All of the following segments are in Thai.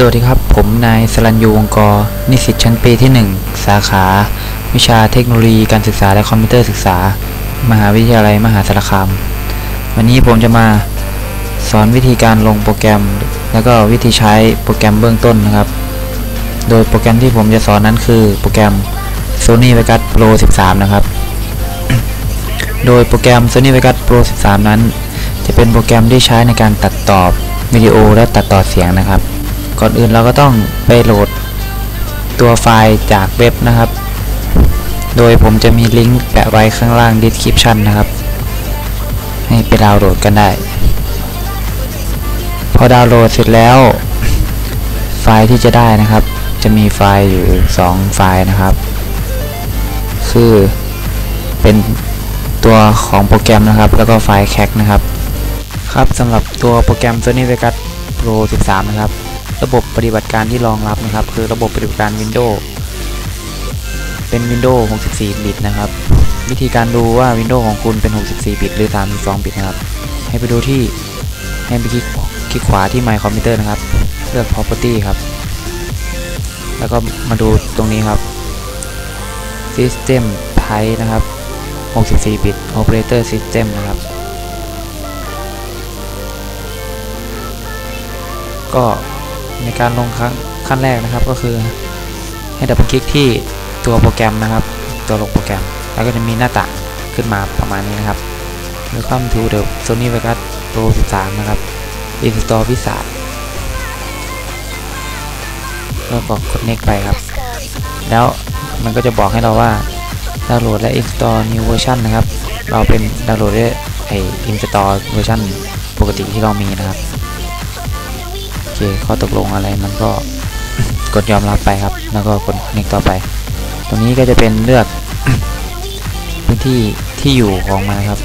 สวัสดีครับ ผมนายสรัญยูวงกรนิสิตชั้นปีที่ 1 สาขา วิชาเทคโนโลยีการศึกษาและคอมพิวเตอร์ศึกษา มหาวิทยาลัยมหาสารคาม วันนี้ผมจะมาสอนวิธีการลงโปรแกรม แล้วก็วิธีใช้โปรแกรมเบื้องต้นนะครับ โดยโปรแกรมที่ผมจะสอนนั้นคือโปรแกรม Sony Vegas Pro 13 นะครับ โดยโปรแกรม Sony Vegas Pro 13 นั้น จะเป็นโปรแกรมที่ใช้ในการตัดต่อวิดีโอและตัดต่อเสียงนะครับ ก่อนอื่นเราก็ต้องไปโหลดตัวไฟล์จากเว็บนะครับ โดยผมจะมีลิงก์แปะไว้ข้างล่าง description นะครับ ให้ไปดาวน์โหลดกันได้ พอดาวน์โหลดเสร็จแล้ว ไฟล์ที่จะได้นะครับ จะมีไฟล์อยู่ 2 ไฟล์นะครับ คือเป็นตัวของโปรแกรมนะครับ แล้วก็ไฟล์แคคนะครับ ครับสำหรับตัวโปรแกรม Sony Vegas Pro 13 นะครับ ระบบปฏิบัติการที่รองรับนะครับ คือระบบปฏิบัติการ Windows เป็น Windows 64 บิตนะครับ วิธีการดูว่า Windows ของคุณเป็น 64 บิต หรือ 32 บิตนะครับ ให้ไปดูที่ให้ไปคลิกคลิกขวาที่ My Computer นะครับ เลือก Property ครับ แล้วก็มาดูตรงนี้ครับ System Type นะครับ 64 บิต Operator System นะครับก็ ในการลงครั้งขั้นแรกนะครับก็คือให้ดับเบิลคลิกที่ตัวโปรแกรมนะครับ ตัวลงโปรแกรม แล้วก็จะมีหน้าต่างขึ้นมาประมาณนี้นะครับ Welcome to the Sony Vegas Pro 13 นะครับ Install Wizard แล้วก็กด Next ไปครับ แล้วมันก็จะบอกให้เราว่าดาวน์โหลดและ Install New Version นะครับ เราเป็นดาวน์โหลดได้ไอ Install Version ปกติที่เรามีนะครับ เคข้อตกลงอะไรมันก็กดยอมรับไปครับ แล้วก็กด next ต่อไป ตรงนี้ก็จะเป็นเลือกพื้นที่ที่อยู่ของมันครับ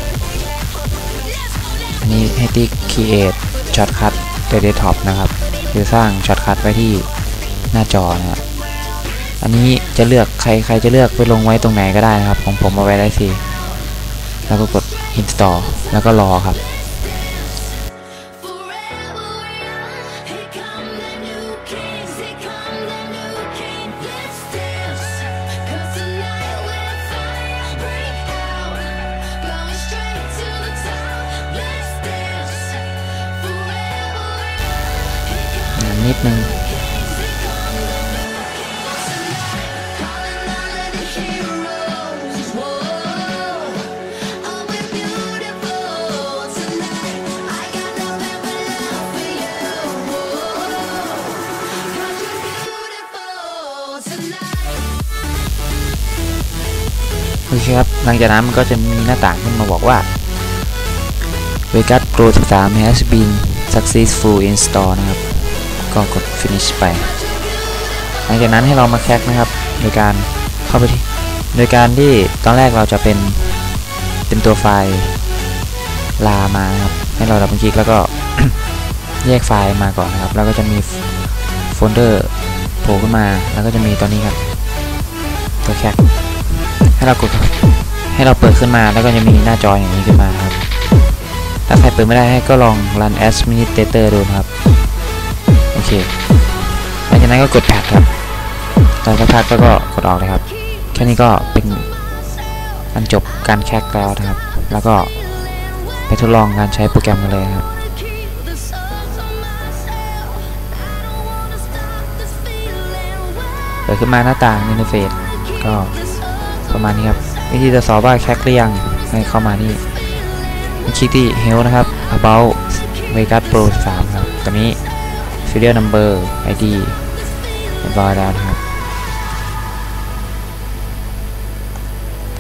อันนี้ให้ติ๊ก create shortcut โดย desktop นะครับ คือสร้าง shortcut ไว้ที่หน้าจอนะครับ อันนี้จะเลือกใครใครจะเลือกไปลงไว้ตรงไหนก็ได้นะครับ ของผมเอาไว้ได้สิ แล้วก็กด install แล้วก็รอครับ หนึ่งโอเคครับ หลังจากนั้นมันก็จะมีหน้าต่างขึ้นมาบอกว่า Vegas Pro 13 has been successful install นะครับ ก็กด finish ไป หลังจากนั้นให้เรามาแคคนะครับ โดยการเข้าไปที่ โดยการที่ตอนแรกเราจะเป็นเป็นตัวไฟล์ลามาครับให้เราดับเบิลคลิกแล้วก็แยกไฟล์มาก่อนนะครับ แล้วก็จะมีโฟลเดอร์โผล่ขึ้นมา แล้วก็จะมีตัวนี้ครับ ตัวแคคให้เรากดให้เราเปิดขึ้นมาแล้วก็จะมีหน้าจออย่างนี้ขึ้นมาครับ ถ้าใครเปิดไม่ได้ให้ก็ลอง run as administrator ดูครับ เคหลังจากนั้นก็กดแพดครับตอนสักพักก็กดออกเลยครับ แค่นี้ก็เป็นอันจบการแคคแล้วนะครับ แล้วก็ไปทดลองการใช้โปรแกรมกันเลยครับเปิดขึ้นมาหน้าต่างอินเทอร์เฟซก็ประมาณนี้ครับ วิธีจะสอบว่าแคคหรือยังให้เข้ามานี่คลิกที่ Help นะครับ About Vegas Pro 3 ครับตัวนี้ Serial Number ID เรียบร้อยแล้วนะครับ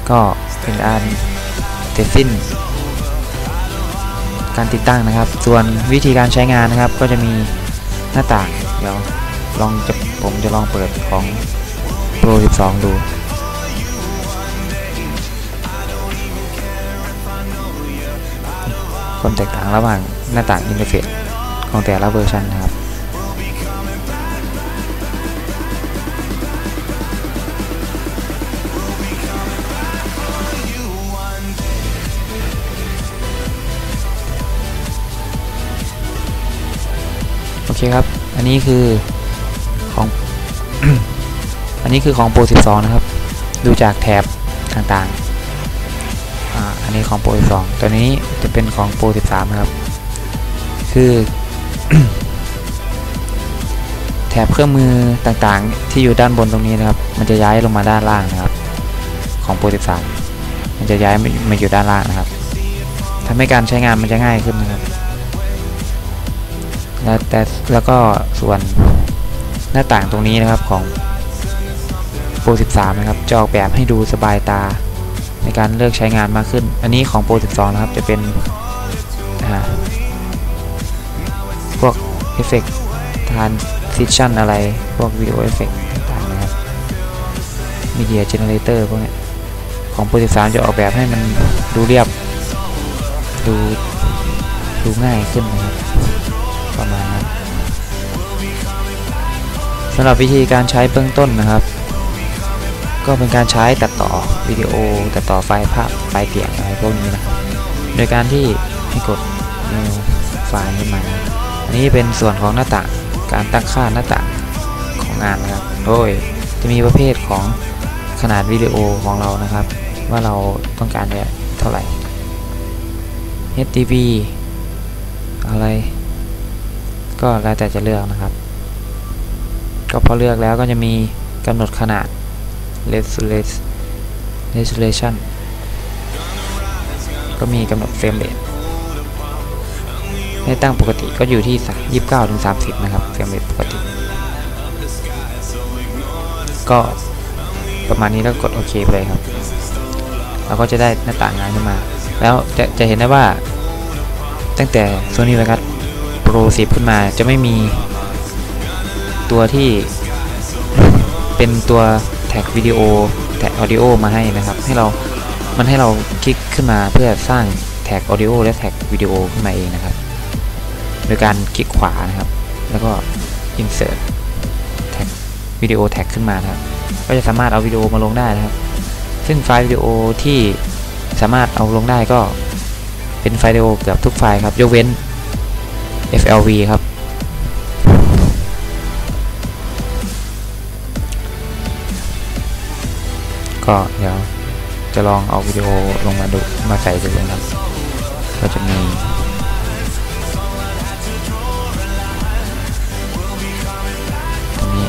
ก็เป็นอันเสร็จสิ้น การติดตั้งนะครับ ส่วนวิธีการใช้งานนะครับ ก็จะมีหน้าต่าง เดี๋ยวลองจะผมจะลองเปิดของ Pro 12 ดูความแตกต่างระหว่างหน้าต่างอินเทอร์เฟซของแต่ละเวอร์ชันนะครับ คครับ อันนี้คือของ อันนี้คือของโปร12 นะครับ ดูจากแถบต่างๆ อ่า อันนี้ของโปร12 ตัวนี้จะเป็นของโปร13 นะครับ คือ แถบเครื่องมือต่างๆ ที่อยู่ด้านบนตรงนี้นะครับ มันจะย้ายลงมาด้านล่างนะครับ ของโปร13 มันจะย้ายมามาอยู่ด้านล่างนะครับทำให้การใช้งานมันจะง่ายขึ้นนะครับ แล้วแต่แล้วก็ส่วนหน้าต่างตรงนี้นะครับของโปร13 นะครับจะออกแบบให้ดูสบายตาในการเลือกใช้งานมากขึ้น อันนี้ของโปร12 นะครับจะเป็นพวกเอฟเฟกต์ทานซิชั่นอะไร พวกวิดีโอเอฟเฟกต์ต่างๆนะครับมีเดียเจเนเรเตอร์พวกนี้ของโปร13 จะออกแบบให้มันดูเรียบ ดูดูง่ายขึ้นนะครับ ประมาณนั้นสำหรับวิธีการใช้เบื้องต้นนะครับ ก็เป็นการใช้ตัดต่อวิดีโอตัดต่อไฟล์ภาพไฟล์เสียงอะไรพวกนี้นะโดยการที่ให้กดไฟล์ขึ้นมาอันนี้เป็นส่วนของหน้าต่างการตั้งค่าหน้าต่างของงานนะครับโดยจะมีประเภทของขนาดวิดีโอของเรานะครับ ว่าเราต้องการเท่าไหร่ HDV อะไร ก็แล้วแต่จะเลือกนะครับ ก็พอเลือกแล้วก็จะมีกำหนดขนาด resolution resolution ก็มีกำหนดเฟรมเรทให้ตั้งปกติก็อยู่ที่ 29ถึง30 นะครับเฟรมเรทปกติ ก็ประมาณนี้แล้วกดโอเคไปเลยครับ เราก็จะได้หน้าต่างงานขึ้นมา แล้วจะจะเห็นได้ว่าตั้งแต่ Sony Vegas Pro 10 ขึ้นมาจะไม่มีตัวที่เป็นตัวแท็กวิดีโอแท็กออดิโอมาให้นะครับ ให้เรา มันให้เราคลิกขึ้นมาเพื่อสร้างแท็กออดิโอและแท็กวิดีโอขึ้นมาเองนะครับ โดยการคลิกขวานะครับ แล้วก็ insert แท็กวิดีโอแท็กขึ้นมาครับ ก็จะสามารถเอาวิดีโอมาลงได้นะครับ ซึ่งไฟล์วิดีโอที่สามารถเอาลงได้ก็เป็นไฟล์วิดีโอเกือบทุกไฟล์ครับ ยกเว้น FLV ครับ ก็เดี๋ยวจะลองเอาวิดีโอลงมาดูมาใส่ดูนะครับ ก็จะมีตรงนี้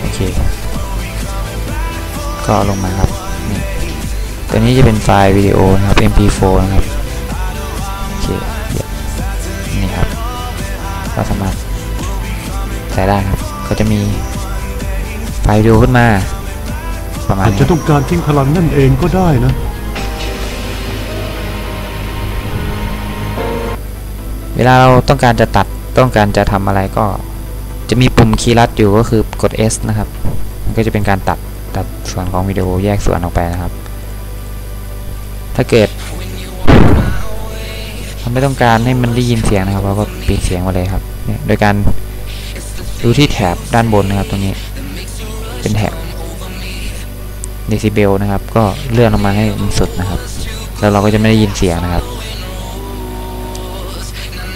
โอเคก็ลงมาครับนี่ตัวนี้จะเป็นไฟล์วิดีโอนะครับ mp4 นะครับ ก็สามารถใส่ได้ครับ ก็จะมีไฟล์วิดีโอขึ้นมา ประมาณอาจนี้จะต้องการทิ้งพลังนั่นเองก็ได้นะ เวลาเราต้องการจะตัดต้องการจะทำอะไรก็ จะมีปุ่มคีย์ลัดอยู่ก็คือกด S นะครับ มันก็จะเป็นการตัดตัดส่วนของวิดีโอแยกส่วนออกไปนะครับ ถ้าเกิด เราไม่ต้องการให้มันได้ยินเสียงนะครับเราก็ปิดเสียงไปเลยครับ โดยการดูที่แถบด้านบนนะครับ ตรงนี้ เป็นแถบเดซิเบลนะครับ ก็เลื่อนลงมาให้มันสุดนะครับ แล้วเราก็จะไม่ได้ยินเสียงนะครับ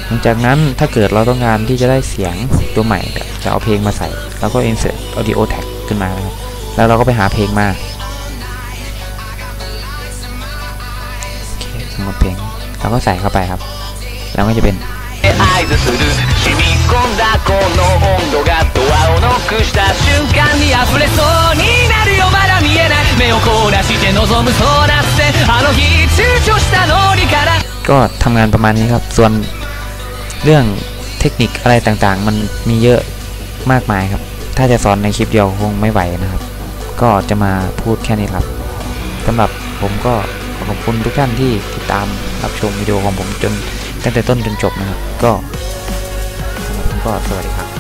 หลังจากนั้นถ้าเกิดเราต้องการที่จะได้เสียงตัวใหม่จะเอาเพลงมาใส่เราก็ insert audio tag ขึ้นมานะครับ แล้วเราก็ไปหาเพลงมา เราก็ใส่เข้าไปครับ แล้วก็จะเป็นก็ทำงานประมาณนี้ครับ ส่วนเรื่องเทคนิคอะไรต่างๆ มันมีเยอะมากมายครับ ถ้าจะสอนในคลิปเดียวคงไม่ไหวนะครับ ก็จะมาพูดแค่นี้ครับสำหรับผมก็ขอบคุณทุกท่านที่ติดตาม รับชมวิดีโอของผมจนตั้งแต่ต้นจนจบนะครับ ก็สำหรับผมก็สวัสดีครับ